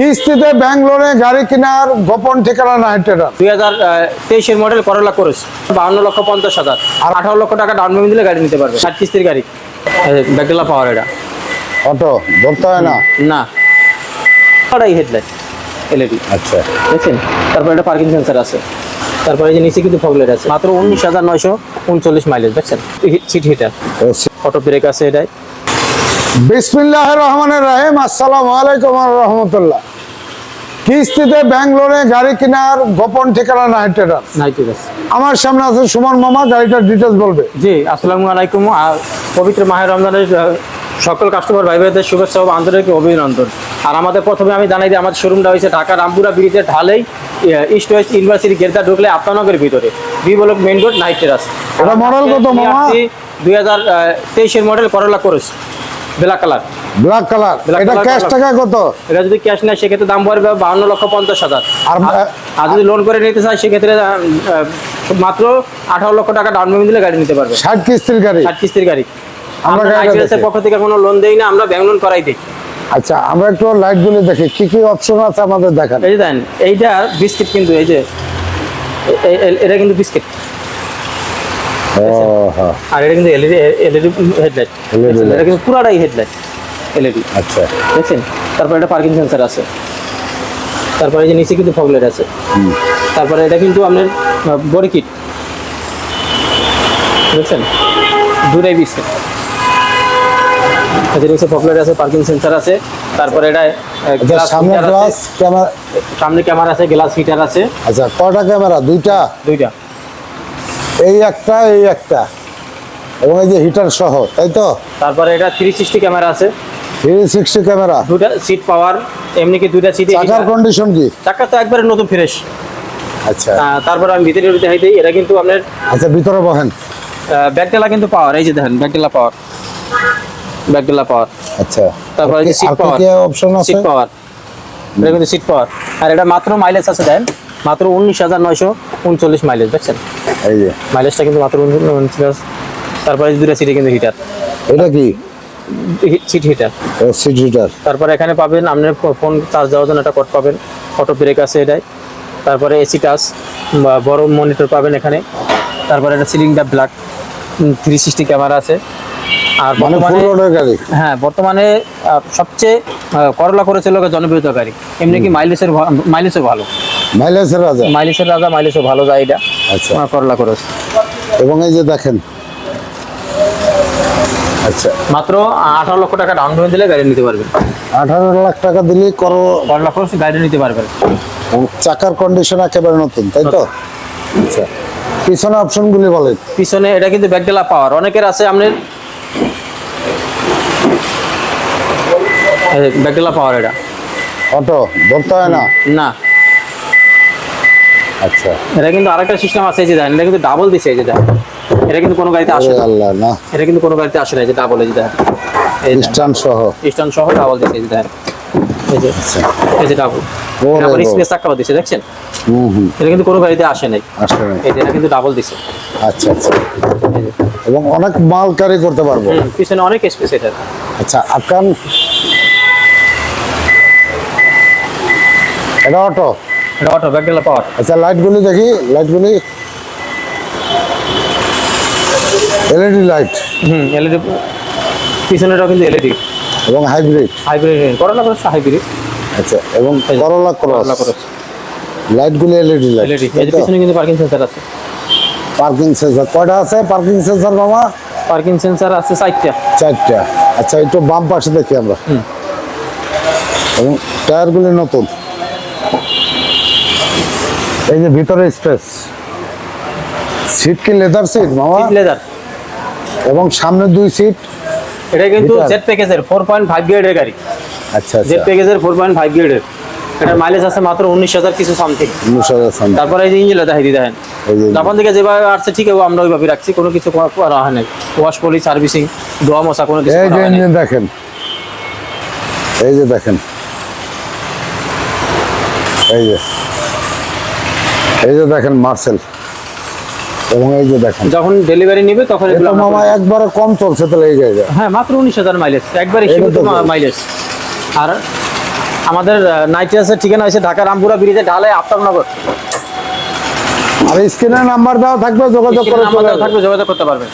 কিস্তিতে ব্যাঙ্গালোরে গাড়ি কেনার গোপন ঠিকানা না এটা দুই হাজার তেইশের মডেল করলা করেছ। বাহান্ন লক্ষ পঞ্চাশ হাজার। আর আঠারো লক্ষ টাকা ডাউন পেমেন্ট দিলে গাড়ি নিতে পারবে। ষাট কিস্তির গাড়ি। ব্যাকডেলা পাওয়ার এটা। অটো ধরতে হয় না? না। ওটাই হেডলাইট এলইডি আচ্ছা। দেখছেন? তারপরে এটা পার্কিং সেন্সার আছে। তারপরে এই যে নিচে কিন্তু ফগলাইট আছে। মাত্র উনিশ হাজার নয়শো উনচল্লিশ মাইলেজ দেখছেন? সিট হিটার অটো ব্রেক আছে এটাই। বিসমিল্লাহ রহমানের রাহিম। আসসালামু আলাইকুম রহমতুল্লাহ। কিস্তিতে ব্যাঙ্গালোরে গাড়ি কেনার গোপন ঠিকানা আমার সামনে আছে সুমন মামা গাড়িটার ডিটেলস বলবে। জি আসসালামু আলাইকুম। আর পবিত্র মাহের রমজানের সকল কাস্টমার ভাই ভাইদের শুভেচ্ছা ও আন্তরিক অভিনন্দন। আর আমাদের প্রথমে আমি জানাই দিই আমাদের শোরুমটা হয়েছে ঢাকা রামপুরা ব্রিজের ঢালেই ইস্ট ওয়েস্ট ইউনিভার্সিটি গেটটা ঢুকলে আপনানগরের ভিতরে। B block main road night terrace কত মামা? দুই হাজার তেইশের মডেল করলা করেছ ব্ল্যাক কালার ব্ল্যাক কালার এটা ক্যাশ টাকা কত? এটা যদি ক্যাশ নেয় সেক্ষেত্রে দাম পড়বে বাহান্ন লক্ষ পঞ্চাশ হাজার। আর, আর- যদি লোন করে নিতে চায় সেক্ষেত্রে মাত্র আঠারো লক্ষ টাকা ডাউন পেমেন্ট দিলে গাড়ি নিতে পারবে। ষাট কিস্তির গাড়ি। ষাট কিস্তির গাড়ি। আমরা এর পক্ষ থেকে কোনো লোন দেই না আমরা ব্যাংক লোন করাই দিই। আচ্ছা আমরা একটু লাইটগুলো দেখি। কি কি অপশন আছে আমাদের দেখান? এই দেন এইটা বিস্কিট কিন্তু এই যে এটা কিন্তু বিস্কিট আর এটা কিন্তু এলইডি এলইডি হেডলাইট এটা কিন্তু পুরাটাই হেডলাইট এলইডি আচ্ছা। দেখছেন? তারপরে এটা পার্কিং সেন্সার আছে। তারপরে এই যে নিচে কিন্তু ফগলাইট আছে। তারপরে এটা কিন্তু আপনার বডি কিট দেখছেন? দুটাই বিস্কিট নিচে ফগলাইট আছে পার্কিং সেন্সার আছে। তারপরে এটা আচ্ছা সামনে গ্লাস ক্যামেরা সামনে ক্যামেরা আছে গ্লাস হিটার আছে। আচ্ছা কয়টা ক্যামেরা দুইটা? দুইটা। এই একটা এই একটা। এবং এই যে হিটার সহ তাই তো? তারপরে এটা থ্রি সিক্সটি ক্যামেরা আছে। থ্রি সিক্সটি ক্যামেরা দুটা সিট পাওয়ার এমনি কি দুইটা সিটে চাকার কন্ডিশন কি? চাকা তো একবারে নতুন ফ্রেশ আচ্ছা। তারপরে আমি ভিতরে দেখাই দিই এটা কিন্তু আপনার আচ্ছা ভিতরে বহেন। ব্যাকটেলা কিন্তু পাওয়ার এই যে দেখেন ব্যাকটেলা পাওয়ার ব্যাকটেলা পাওয়ার আচ্ছা। তারপরে যে সিট পাওয়ার কি অপশন আছে? সিট পাওয়ার এটা কিন্তু সিট পাওয়ার আর এটা মাত্র মাইলেজ আছে দেন। মাত্র উনিশ হাজার নয়শো উনচল্লিশ মাইলেজ দেখছেন? এই যে। মাইলেজটা কিন্তু মাত্র উনচল্লিশ তারপরে দুটা সিটে কিন্তু হিটার এটা কি? সিট হিটার সিট হিটার তারপরে এখানে পাবেন আপনার ফোন চার্জ দেওয়ার জন্য একটা কোড পাবেন। অটো ব্রেক আছে এটাই। তারপরে এসি টাচ বা বড় মনিটর পাবেন এখানে। তারপরে একটা সিলিংটা ব্ল্যাক থ্রি সিক্সটি ক্যামেরা আছে। আর মানে বর্তমানে গাড়ি? হ্যাঁ বর্তমানে সবচেয়ে করলা করেছিল জনপ্রিয়তা গাড়ি। এমনি কি মাইলেজের মাইলেজও ভালো। মাইলেজের রাজা। মাইলেজের রাজা মাইলেজও ভালো যায় এটা আচ্ছা। করলা করেছে এবং এই যে দেখেন। আচ্ছা। মাত্র আঠারো লক্ষ টাকা ডাউন পেমেন্ট দিলে গাড়ি নিতে পারবেন। আঠারো লাখ টাকা দিলে করো করলা করে গাড়ি নিতে পারবেন। চাকার কন্ডিশন একেবারে নতুন তাই তো? আচ্ছা। পিছনে অপশনগুলি বলেন। পিছনে এটা কিন্তু ব্যাকডেলা পাওয়ার অনেকের আছে আপনার ব্যাকডেলা পাওয়ার এটা। অটো ধরতে হয় না? না। আচ্ছা। এটা কিন্তু আরেকটা সিস্টেম আছে যে দেখেন এটা কিন্তু ডাবল দিছে এই যে দেখেন। এটা কিন্তু কোনো গাড়িতে আসে না। আল্লাহ না। এটা কিন্তু কোনো গাড়িতে আসে না এই যে ডাবল এই যে দেখেন। স্ট্যান্ড সহ। স্ট্যান্ড সহ ডাবল দিছে এই যে দেখেন। এই যে এই যে ডাবল ওরে স্পেস চাকাও দিছে দেখছেন? হুম হুম। এটা কিন্তু কোনো গাড়িতে আসে নাই। আসলে নাই। এই যে এটা কিন্তু ডাবল দিছে। আচ্ছা আচ্ছা। এবং অনেক মাল ক্যারি করতে পারব। হুম, পিছনে অনেক স্পেস এটা। আচ্ছা আকান। এটা অটো এটা অটো ব্যাকডেলা পাওয়ার আচ্ছা লাইটগুলি দেখি লাইটগুলি এলইডি লাইট হুম এলইডি পিছনেটাও কিন্তু এলইডি এবং হাইব্রিড হাইব্রিড করলা করেছে হাইব্রিড আচ্ছা এবং করলা ক্রস লাইটগুলি এলইডি লাইট এলইডি যে পিছনে কিন্তু পার্কিং সেন্সার আছে। পার্কিং সেন্সর কয়টা আছে পার্কিং সেন্সর মামা? পার্কিং সেন্সার আছে চারটা। চারটা। আচ্ছা একটু বাম পাশে দেখি আমরা। হুম। এবং টায়ারগুলি নতুন। এই যে ভিতরে স্পেস সিট কি লেদার সিট মামা? সিট লেদার এবং সামনে দুই সিট এটা কিন্তু জেড প্যাকেজের ফোর পয়েন্ট ফাইভ গ্রেডের গাড়ি। আচ্ছা জেড প্যাকেজের ফোর পয়েন্ট ফাইভ গ্রেডের এটার মাইলেজ আছে মাত্র উনিশ হাজার কিছু সামথিং অনুসারে সামনে। তারপরে এই যে ইঞ্জিনটা দেখাই দিই দেখেন। এই জাপান থেকে যেভাবে আসছে ঠিক আছে আমরা ওইভাবে রাখছি। কোনো কিছু করা- করা হয় নাই। ওয়াশ পলি সার্ভিসিং ধোয়া মশা কোনো কিছু এই যে ইঞ্জিন দেখেন। এই যে দেখেন। এই যে। এই যে দেখেন মার্সেল। এবং এই যে দেখেন। যখন ডেলিভারি নেবে তখন এগুলো এটা মামা একবারে কম চলছে তাহলে এই গাড়িটা হ্যাঁ মাত্র উনিশ হাজার মাইলেজ একবারে সীমিত মাইলেজ আর আমাদের নাইট্রাসের ঠিকানা হয়েছে ঢাকা রামপুরা ব্রিজে ঢালে আফতাবনগর। আর স্ক্রিনের নাম্বার দেওয়া থাকবে যোগাযোগ করে। থাকবে যোগাযোগ করতে পারবেন